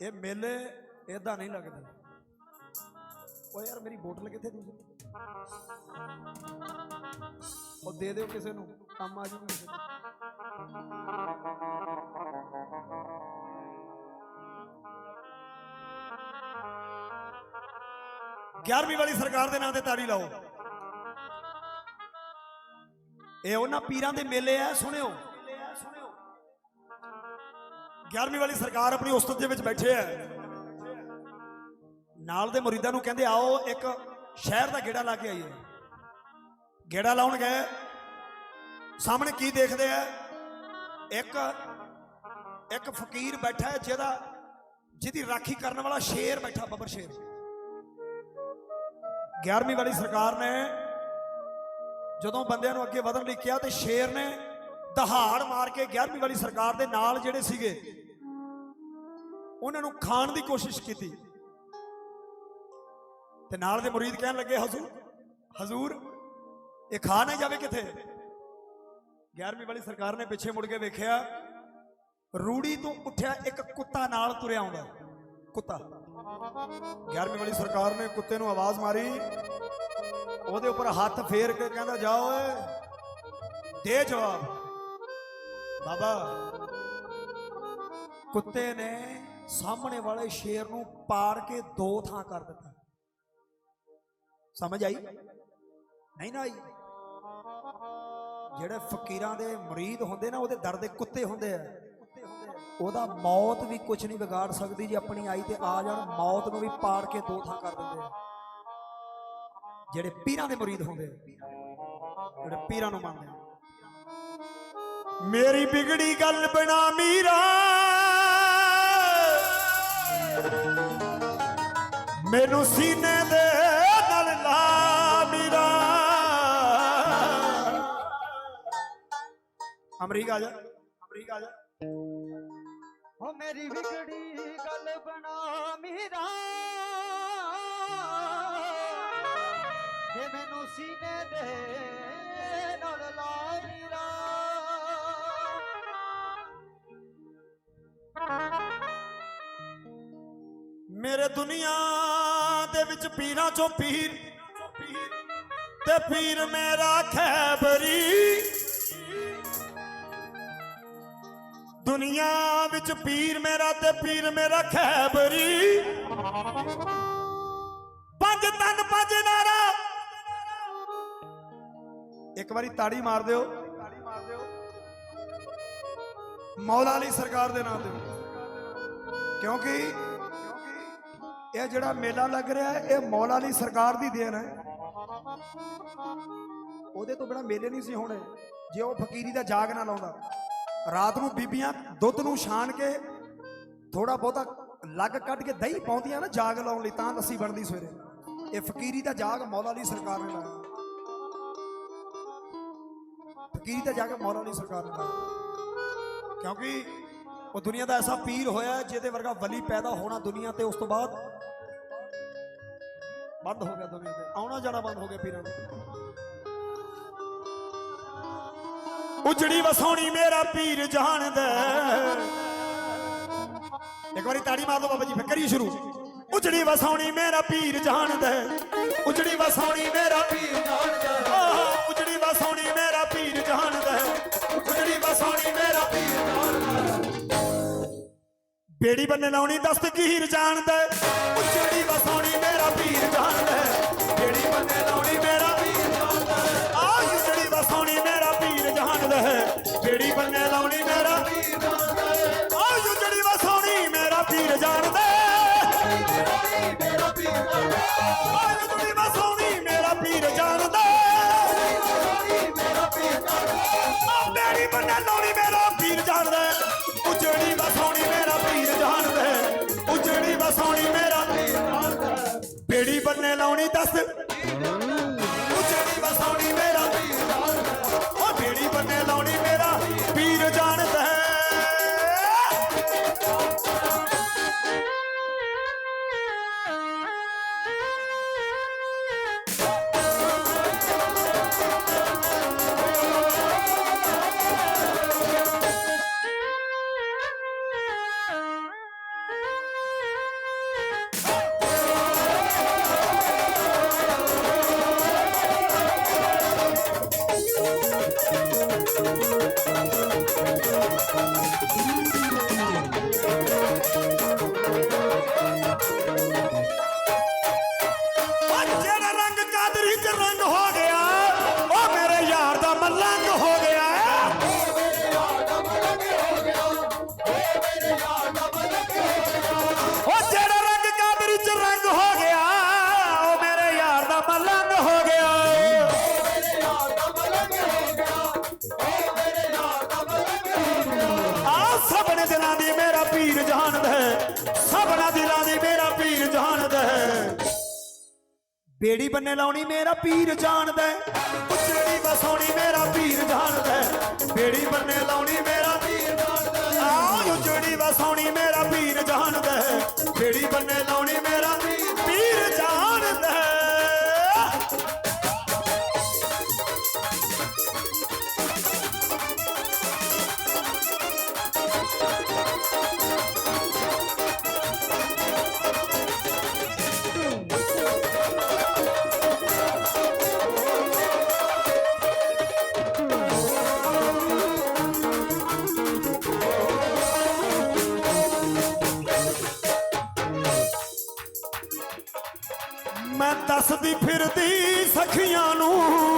ਇਹ ਮੇਲੇ ਇਦਾਂ ਨਹੀਂ ਲੱਗਦੇ। ਓ ਯਾਰ ਮੇਰੀ ਬੋਟਲ ਕਿੱਥੇ ਤੁਸੀਂ ਉਹ ਦੇ ਦਿਓ ਕਿਸੇ ਨੂੰ, ਕੰਮ ਆ ਜੂ ਕਿਸੇ ਗਿਆਰਵੀਂ ਵਾਲੀ ਸਰਕਾਰ ਦੇ ਨਾਂ ਤੇ ਤਾੜੀ ਲਾਓ। ਇਹ ਉਹਨਾਂ ਪੀਰਾਂ ਦੇ ਮੇਲੇ ਆ, ਸੁਣਿਓ। 11ਵੀਂ ਵਾਲੀ ਸਰਕਾਰ ਆਪਣੀ ਉਸਤਤ ਦੇ ਵਿੱਚ ਬੈਠੇ ਆ ਨਾਲ ਦੇ ਮੁਰੀਦਾਂ ਨੂੰ ਕਹਿੰਦੇ, ਆਓ ਇੱਕ ਸ਼ਹਿਰ ਦਾ ਗੇੜਾ ਲਾ ਕੇ ਆਈਏ। ਗੇੜਾ ਲਾਉਣ ਗਏ। ਸਾਹਮਣੇ ਕੀ ਦੇਖਦੇ ਆ? ਇੱਕ ਇੱਕ ਫਕੀਰ ਬੈਠਾ ਹੈ, ਜਿਹਦਾ, ਜਿਹਦੀ ਰਾਖੀ ਕਰਨ ਵਾਲਾ ਸ਼ੇਰ ਬੈਠਾ, ਬੱਬਰ ਸ਼ੇਰ। 11ਵੀਂ ਵਾਲੀ ਸਰਕਾਰ ਨੇ ਜਦੋਂ ਬੰਦਿਆਂ ਨੂੰ ਅੱਗੇ ਵਧਣ ਲਈ ਕਿਹਾ, ਤੇ ਸ਼ੇਰ ਨੇ ਦਹਾੜ ਮਾਰ ਕੇ 11ਵੀਂ ਵਾਲੀ ਸਰਕਾਰ ਦੇ ਨਾਲ ਜਿਹੜੇ ਸੀਗੇ ਉਹਨਾਂ ਨੂੰ ਖਾਣ ਦੀ ਕੋਸ਼ਿਸ਼ ਕੀਤੀ। ਤੇ ਨਾਲ ਦੇ ਮੁਰੀਦ ਕਹਿਣ ਲੱਗੇ, ਹਜ਼ੂਰ ਹਜ਼ੂਰ, ਇਹ ਖਾ ਨਾ ਜਾਵੇ ਕਿਥੇ? 11ਵੀਂ ਵਾਲੀ ਸਰਕਾਰ ਨੇ ਪਿੱਛੇ ਮੁੜ ਕੇ ਵੇਖਿਆ, ਰੂੜੀ ਤੋਂ ਉੱਠਿਆ ਇੱਕ ਕੁੱਤਾ ਨਾਲ ਤੁਰਿਆ ਆਉਂਦਾ। ਕੁੱਤਾ। 11ਵੀਂ ਵਾਲੀ ਸਰਕਾਰ ਨੇ ਕੁੱਤੇ ਨੂੰ ਆਵਾਜ਼ ਮਾਰੀ। ਉਹਦੇ ਉੱਪਰ ਹੱਥ ਫੇਰ ਕੇ ਕਹਿੰਦਾ ਜਾ ਓਏ। ਦੇ ਜਵਾਬ। ਬਾਬਾ। ਕੁੱਤੇ ਨੇ ਸਾਹਮਣੇ ਵਾਲੇ ਸ਼ੇਰ ਨੂੰ ਪਾੜ ਕੇ ਦੋ ਥਾਂ ਕਰ ਦਿੱਤਾ। ਸਮਝ ਆਈ? ਨਹੀਂ ਨਾ ਆਈ। ਜਿਹੜੇ ਫਕੀਰਾਂ ਦੇ ਮੁਰੀਦ ਹੁੰਦੇ ਨਾ, ਉਹਦੇ ਦਰ ਦੇ ਕੁੱਤੇ ਹੁੰਦੇ ਆ। ਉਹਦਾ ਮੌਤ ਵੀ ਕੁਝ ਨਹੀਂ ਵਿਗਾੜ ਸਕਦੀ ਜੇ ਆਪਣੀ ਆਈ ਤੇ ਆ ਜਾਣ, ਮੌਤ ਨੂੰ ਵੀ ਪਾੜ ਕੇ ਦੋ ਥਾਂ ਕਰ ਦਿੰਦੇ ਆ। ਜਿਹੜੇ ਪੀਰਾਂ ਦੇ ਮੁਰੀਦ ਹੁੰਦੇ ਆ, ਜਿਹੜੇ ਪੀਰਾਂ ਨੂੰ ਮੰਨਦੇ ਮੇਰੀ ਬਿਗੜੀ ਗੱਲ ਬਣਾ ਮੀਰਾ। ਮੈਨੂੰ ਸੀਨੇ ਦੇ ਨਾਲ ਲਾ ਮੀਰਾ। ਅਮਰੀਕਾ ਆ ਜਾ, ਅਮਰੀਕਾ ਆ ਜਾ। ਹੋ ਮੇਰੀ ਵਿਗੜੀ ਗੱਲ ਬਣਾ ਮੀਰਾ। ਜੇ ਮੈਨੂੰ ਸੀਨੇ ਦੇ ਨਾਲ ਲਾ ਮੀਰਾ। ਮੇਰੇ ਦੁਨੀਆ ਦੇ ਵਿੱਚ ਪੀਰਾਂ ਚੋਂ ਪੀਰ, ਤੇ ਪੀਰ ਮੇਰਾ ਖੈਬਰੀ। ਦੁਨੀਆ ਵਿੱਚ ਪੀਰ ਮੇਰਾ ਤੇ ਪੀਰ ਮੇਰਾ ਖੈਬਰੀ। ਪੰਜ ਤਨ ਪੰਜ ਨਾਰਾ। ਇੱਕ ਵਾਰੀ ਤਾੜੀ ਮਾਰ ਦਿਓ। ਤਾੜੀ ਮਾਰ ਦਿਓ ਮੌਲਾ ਅਲੀ ਸਰਕਾਰ ਦੇ ਨਾਮ ਤੇ। ਕਿਉਂਕਿ ਇਹ ਜਿਹੜਾ ਮੇਲਾ ਲੱਗ ਰਿਹਾ ਹੈ, ਇਹ ਮੌਲਾ ਅਲੀ ਸਰਕਾਰ ਦੀ ਦੇਣ ਹੈ। ਉਹਦੇ ਤੋਂ ਬਿਨਾ ਮੇਲੇ ਨਹੀਂ ਸੀ ਹੋਣੇ। ਜੇ ਉਹ ਫਕੀਰੀ ਦਾ ਜਾਗ ਨਾ ਲਾਉਂਦਾ। ਰਾਤ ਨੂੰ ਬੀਬੀਆਂ ਦੁੱਧ ਨੂੰ ਛਾਣ ਕੇ ਥੋੜਾ ਬਹੁਤਾ ਲੱਗ ਕੱਢ ਕੇ ਦਹੀਂ ਪਾਉਂਦੀਆਂ ਨਾ ਜਾਗ ਲਾਉਣ ਲਈ, ਤਾਂ ਲੱਸੀ ਬਣਦੀ ਸਵੇਰੇ। ਇਹ ਫਕੀਰੀ ਦਾ ਜਾਗ ਮੌਲਾ ਅਲੀ ਸਰਕਾਰ ਨੇ ਲਾਇਆ। ਫਕੀਰੀ ਦਾ ਜਾਗ ਮੌਲਾ ਅਲੀ ਸਰਕਾਰ ਨੇ ਲਾਇਆ। ਕਿਉਂਕਿ ਉਹ ਦੁਨੀਆ ਦਾ ਐਸਾ ਪੀਰ ਹੋਇਆ ਜਿਹਦੇ ਵਰਗਾ ਵਲੀ ਪੈਦਾ ਹੋਣਾ ਦੁਨੀਆ ਤੇ ਉਸ ਤੋਂ ਬਾਅਦ ਬੰਦ ਹੋ ਗਿਆ ਦੁਨੀਆ ਤੇ। ਆਉਣਾ ਜਾਣਾ ਬੰਦ ਹੋ ਗਿਆ ਪੀਰਾਂ ਦਾ। ਉਜੜੀ ਵਸਾਉਣੀ ਮੇਰਾ ਪੀਰ ਜਾਣਦਾ ਇੱਕ ਵਾਰੀ ਤਾੜੀ ਮਾਰ ਦੋ ਬਾਬਾ ਜੀ, ਫਿਰ ਕਰੀਏ ਸ਼ੁਰੂ। ਉਜੜੀ ਵਸਾਉਣੀ ਮੇਰਾ ਪੀਰ ਜਾਣਦਾ ਉਜੜੀ ਵਸਾਉਣੀ ਮੇਰਾ ਪੀਰ ਜਾਣਦਾ ਉਜੜੀ ਵਸਾਉਣੀ ਮੇਰਾ ਪੀਰ ਜਾਣਦਾ ਉਜੜੀ ਬੇੜੀ ਬੰਨੇ ਲਾਉਣੀ ਦਸਤਗੀਰ ਜਾਣਦਾ ਉਜੜੀ ਵਸਾਉਣੀ ਮੇਰਾ ਪੀਰ ਜਾਣਦਾ ਬੇੜੀ ਬੰਨੇ ਲਾਉਣੀ ਮੇਰਾ ਪੀਰ ਜਾਣਦਾ ਆ ਉਜੜੀ ਵਸਾਉਣੀ ਮੇਰਾ ਪੀਰ ਜਾਣਦਾ ਬੇੜੀ ਬੰਨੇ ਲਾਉਣੀ ਮੇਰਾ ਪੀਰ ਜਾਣਦਾ ਆ ਉਜੜੀ ਵਸਾਉਣੀ ਮੇਰਾ ਪੀਰ ਜਾਣਦਾ ਮੇਰਾ ਪੀਰ ਆ ਉਜੜੀ ਬੇੜੀ ਬੰਨੇ ਉਹ ਬੇੜੀ ਬੰਨੇ ਲਾਉਣੀ ਮੇਰਾ ਪੀਰ ਜਾਣਦਾ ਹੈ। ਉਚੜੀ ਵਸਾਉਣੀ ਮੇਰਾ ਪੀਰ ਜਾਣਦਾ ਹੈ। ਬੇੜੀ ਬੰਨੇ ਲਾਉਣੀ ਮੇਰਾ ਪੀਰ ਜਾਣਦਾ ਹੈ। ਆ ਵਸਾਉਣੀ ਮੇਰਾ ਪੀਰ ਜਾਣਦਾ ਹੈ। ਬੇੜੀ ਬੰਨੇ ਦੱਸਦੀ ਫਿਰਦੀ ਸਖੀਆਂ ਨੂੰ।